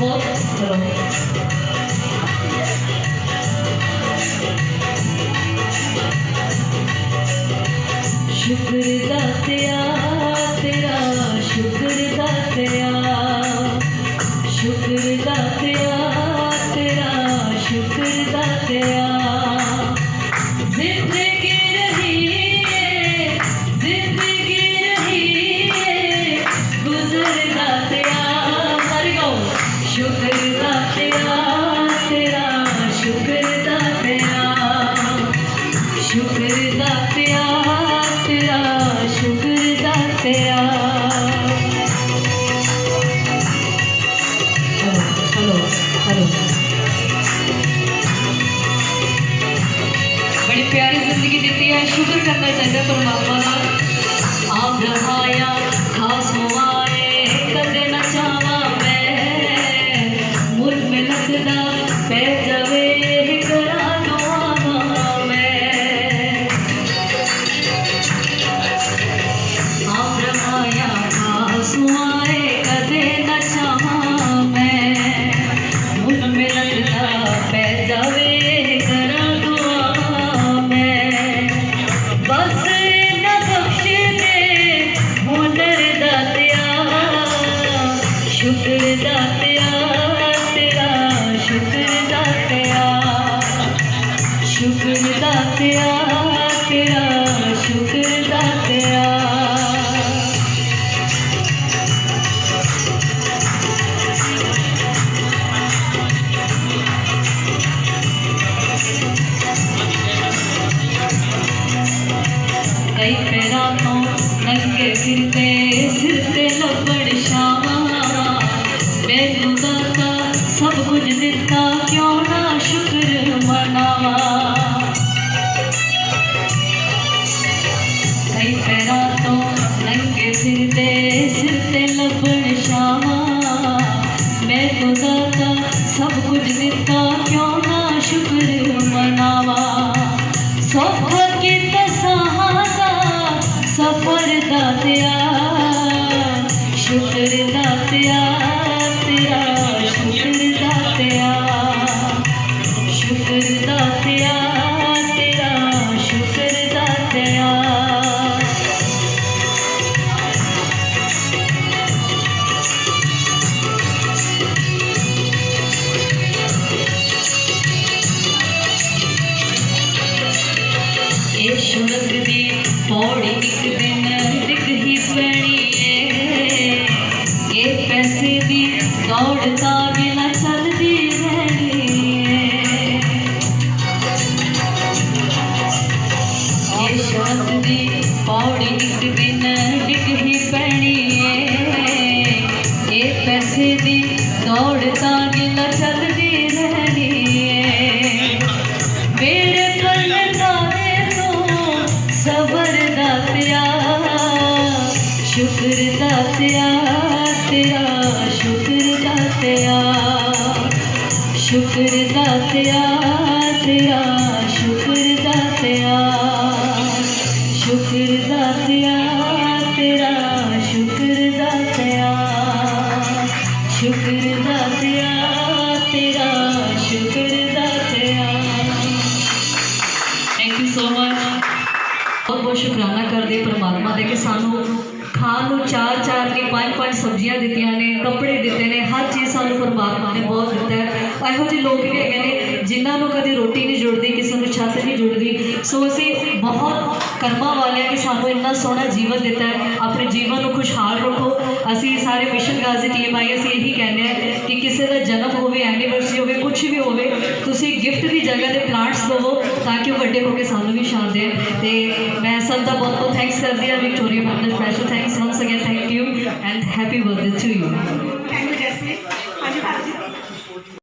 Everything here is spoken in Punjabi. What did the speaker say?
ਸ਼ੁਕਰ ਦਾਤਿਆ ਤੇਰਾ ਸ਼ੁਕਰ ਦਾਤਿਆ ਸ਼ੁਕਰ ਦਾਤਿਆ ਹਲੋ ਬੜੀ ਪਿਆਰੀ ਜ਼ਿੰਦਗੀ ਦਿੱਤੀ ਹੈ। ਸ਼ੁਕਰ ਕਰਨਾ ਚਾਹੀਦਾ ਪਰਮਾਤਮਾ ਦਾ। ਕਈ ਤੋਂ ਨੰਗੇ ਫਿਰਦੇ ਸਿਰ ਤੇ ਲੱਭਣ ਸ਼ਾਮਾਂ ਮੈਨੂੰ ਦਾਤਾ ਸਭ ਕੁਝ ਦਿੱਤਾ, ਕਿਉਂ ਨਾ ਸ਼ੁਕਰ ਮਨਾਵਾਂ। ਕਈ ਪੈਰਾਂ ਤੋਂ ਨੰਗੇ ਫਿਰਦੇ ਸਿਰ ਤੇ ਲੱਭਣ ਸ਼ਾਮਾਂ ਮੈਨੂੰ ਦਾਤਾ ਸਭ ਕੁਝ ਦਿੱਤਾ, ਕਿਉਂ ਨਾ ਸ਼ੁਕਰ ਕਿਸੇ ਦੀ ਦੌੜ ਤਾਂ ਬਿਨਾ ਚੱਲਦੀ ਰਹਿਣੀ ਏ। ਮੇਰੇ ਪੱਲੇ ਤਾਰੇ ਤੋਂ ਸਬਰ ਦਾਤਿਆ ਸ਼ੁਕਰ ਦਾਤਿਆ ਤੇਰਾ ਸ਼ੁਕਰ ਦਾਤਿਆ ਸ਼ੁਕਰ ਦਾਤਿਆ ਤੇਰਾ ਸ਼ੁਕਰ ਦਾਤਿਆ ਸ਼ੁਕਰ ਸ਼ੁਕਰ ਦਾਤਿਆ ਤੇਰਾ ਸ਼ੁਕਰ ਦਾਤਿਆ ਥੈਂਕ ਯੂ ਸੋ ਮਚ ਬਹੁਤ ਬਹੁਤ ਸ਼ੁਕਰਾਨਾ ਕਰਦੇ ਪਰਮਾਤਮਾ ਦੇ ਕਿ ਸਾਨੂੰ ਖਾਣ ਨੂੰ ਚਾਰ ਚਾਰ ਕੇ ਪੰਜ ਪੰਜ ਸਬਜ਼ੀਆਂ ਦਿੱਤੀਆਂ ਨੇ, ਕੱਪੜੇ ਦਿੱਤੇ ਨੇ, ਹਰ ਚੀਜ਼ ਸਾਨੂੰ ਪਰਮਾਤਮਾ ਨੇ ਬਹੁਤ ਦਿੱਤਾ ਹੈ। ਇਹੋ ਜਿਹੇ ਲੋਕ ਵੀ ਹੈਗੇ ਨੇ ਜਿਨ੍ਹਾਂ ਨੂੰ ਕਦੇ ਰੋਟੀ ਨਹੀਂ ਜੁੜਦੀ, ਕਿਸੇ ਨੂੰ ਛੱਤ ਨਹੀਂ ਜੁੜਦੀ। ਸੋ ਅਸੀਂ ਬਹੁਤ ਕਰਮਾਂ ਵਾਲੇ ਹਾਂ ਕਿ ਸਾਨੂੰ ਇੰਨਾ ਸੋਹਣਾ ਜੀਵਨ ਦਿੱਤਾ ਹੈ। ਆਪਣੇ ਜੀਵਨ ਨੂੰ ਖੁਸ਼ਹਾਲ ਰੱਖੋ। ਅਸੀਂ ਸਾਰੇ ਮਿਸ਼ਨ ਗਾਜ਼ੀ ਟੀਮ ਆਈ, ਅਸੀਂ ਇਹੀ ਕਹਿੰਦੇ ਹਾਂ ਕਿ ਕਿਸੇ ਦਾ ਜਨਮ ਹੋਵੇ ਐਨੀਵਰਸਰੀ ਹੋਵੇ ਕੁਝ ਵੀ ਹੋਵੇ, ਤੁਸੀਂ ਗਿਫਟ ਦੀ ਜਗ੍ਹਾ ਤੇ ਪਲਾਂਟਸ ਦੇਵੋ ਤਾਂ ਕਿ ਉਹ ਵੱਡੇ ਹੋ ਕੇ ਸਾਨੂੰ ਵੀ ਸ਼ਾਨ ਦੇਣ। ਤੇ ਮੈਂ ਸਭ ਦਾ ਬਹੁਤ ਬਹੁਤ ਥੈਂਕਸ ਕਰਦੀ ਹਾਂ Victoria ma'am the special thanks once again thank you and happy birthday to you thank you Jasmine ਹਾਂਜੀ, ਭਾਰਤ